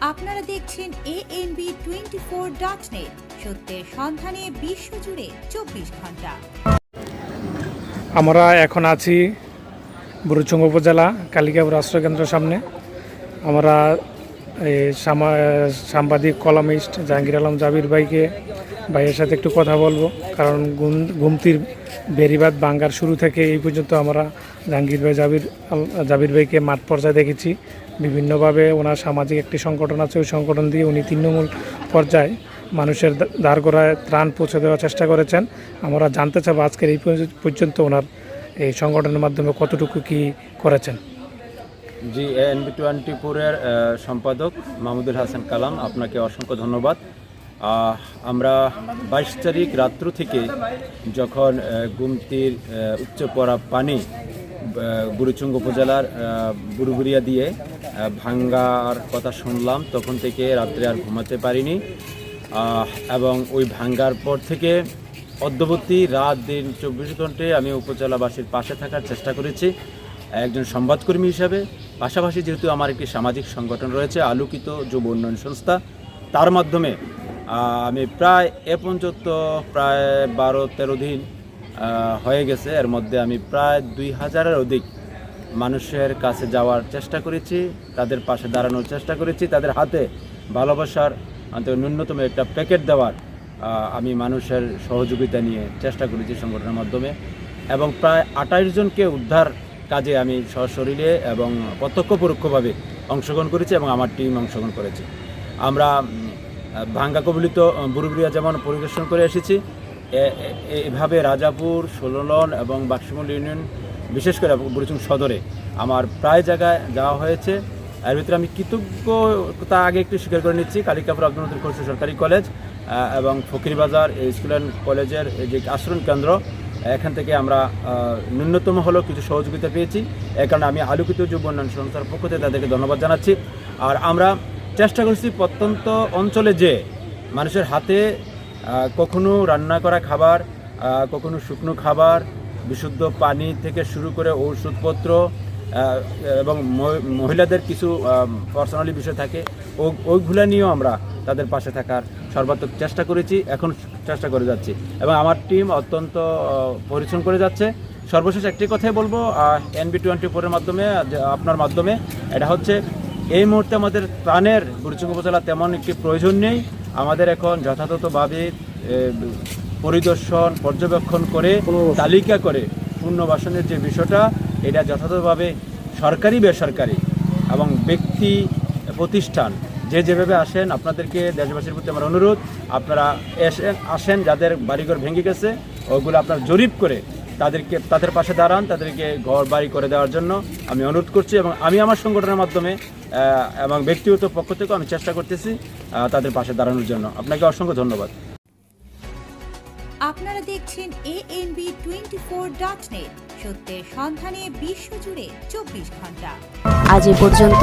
আপনারা দেখছেন A N B twenty four dot net সত্যের সন্ধানে বিশ্বজুড়ে চব্বিশ ঘণ্টা। আমরা এখন আছি বুড়ুচুঙ্গ উপজেলা, কালিকাপুর রাষ্ট্রকেন্দ্রের সামনে। আমরা সাংবাদিক, কলামিস্ট জাহাঙ্গীর আলম জাবির ভাইকে ভাইয়ের সাথে একটু কথা বলব। কারণ গুম- গুমতির বেরিবাদ বাঙ্গার শুরু থেকে এই পর্যন্ত আমরা জাহাঙ্গীর ভাই জাবির জাবির ভাইকে মাঠ পর্যায়ে দেখেছি। বিভিন্নভাবে ওনার সামাজিক একটি সংগঠন আছে, ওই সংগঠন দিয়ে উনি তৃণমূল পর্যায়ে মানুষের দাঁড় করায় ত্রাণ পৌঁছে দেওয়ার চেষ্টা করেছেন। আমরা জানতে চাবো আজকের এই পর্যন্ত ওনার এই সংগঠনের মাধ্যমে কতটুকু কি করেছেন। জি এনবি টোয়েন্টি ফোরের সম্পাদক মাহমুদুল হাসান কালাম আপনাকে অসংখ্য ধন্যবাদ। আমরা বাইশ তারিখ রাত্র থেকে যখন গুমতির উচ্চ পড়া পানি বুড়িচুঙ্গ উপজেলার আহ, বুড়ুবুড়িয়া দিয়ে ভাঙ্গার কথা শুনলাম তখন থেকে রাত্রে আর ঘুমাতে পারিনি। এবং ওই ভাঙ্গার পর থেকে অদ্যবর্তী রাত দিন চব্বিশ ঘন্টায় আমি উপজেলাবাসীর পাশে থাকার চেষ্টা করেছি। একজন সংবাদকর্মী হিসাবে পাশাপাশি যেহেতু আমার একটি সামাজিক সংগঠন রয়েছে, আলোকিত যুব উন্নয়ন সংস্থা, তার মাধ্যমে আমি প্রায় এ পর্যন্ত প্রায় বারো, তেরো দিন হয়ে গেছে। এর মধ্যে আমি প্রায় দুই হাজারের অধিক মানুষের কাছে যাওয়ার চেষ্টা করেছি, তাদের পাশে দাঁড়ানোর চেষ্টা করেছি, তাদের হাতে ভালোবাসার অন্তত ন্যূনতম একটা প্যাকেট দেওয়ার আমি মানুষের সহযোগিতা নিয়ে চেষ্টা করেছি সংগঠনের মাধ্যমে। এবং প্রায় আঠাইশ জনকে উদ্ধার কাজে আমি সশরীরে এবং প্রত্যক্ষ পরোক্ষভাবে অংশগ্রহণ করেছি এবং আমার টিম অংশগ্রহণ করেছে। আমরা ভাঙ্গা কবলিত বুরুবুরিয়া যেমন পরিদর্শন করে এসেছি এভাবে রাজাপুর ষোলন এবং বাক্সমল ইউনিয়ন, বিশেষ করে বুড়িচুং সদরে আমার প্রায় জায়গায় যাওয়া হয়েছে। এর ভিতরে আমি কৃতজ্ঞতা আগে একটু স্বীকার করে নিচ্ছি, কালিকাপুর আব্দুল সরকারি কলেজ এবং ফকিরবাজার স্কুল অ্যান্ড কলেজের যে আশ্রয়ণ কেন্দ্র এখান থেকে আমরা ন্যূনতম হলেও কিছু সহযোগিতা পেয়েছি। এ কারণে আমি আলোকিত যুব উন্নয়ন সংস্থার পক্ষ থেকে তাদেরকে ধন্যবাদ জানাচ্ছি। আর আমরা চেষ্টা করছি প্রত্যন্ত অঞ্চলে যে মানুষের হাতে কখনো রান্না করা খাবার কখনো শুকনো খাবার, বিশুদ্ধ পানি থেকে শুরু করে ঔষধপত্র এবং মহিলাদের কিছু পার্সোনালি বিষয় থাকে ওইগুলো নিয়েও আমরা তাদের পাশে থাকার সর্বাত্মক চেষ্টা করেছি। এখন চেষ্টা করে যাচ্ছি। এবং আমার টিম অত্যন্ত পরিশ্রম করে যাচ্ছে। সর্বশেষ একটি কথাই বলব এনবি টোয়েন্টি ফোরের মাধ্যমে আপনার মাধ্যমে এটা হচ্ছে এই মুহূর্তে আমাদের প্রাণের বুড়িচুঙ্গ উপজেলা তেমন একটি প্রয়োজন নেই। আমাদের এখন যথাযথভাবে পরিদর্শন পর্যবেক্ষণ করে তালিকা করে পুনর্বাসনের যে বিষয়টা এটা যথাযথভাবে সরকারি বেসরকারি এবং ব্যক্তি প্রতিষ্ঠান যে যেভাবে আসেন আপনাদেরকে দেশবাসীর প্রতি আমার অনুরোধ আপনারা এসেন আসেন যাদের বাড়িঘর ভেঙে গেছে ওগুলো আপনার জরিপ করে তাদেরকে তাদের পাশে দাঁড়ান তাদেরকে ঘর বাড়ি করে দেওয়ার জন্য আমি অনুরোধ করছি এবং আমি আমার সংগঠনের মাধ্যমে এবং ব্যক্তিগত পক্ষ থেকেও আমি চেষ্টা করতেছি তাদের পাশে দাঁড়ানোর জন্য। আপনাকে অসংখ্য ধন্যবাদ। আপনারা দেখছেন A N B twenty four dot net সত্যের সন্ধানে বিশ্বজুড়ে চব্বিশ ঘণ্টা। আজ এ পর্যন্ত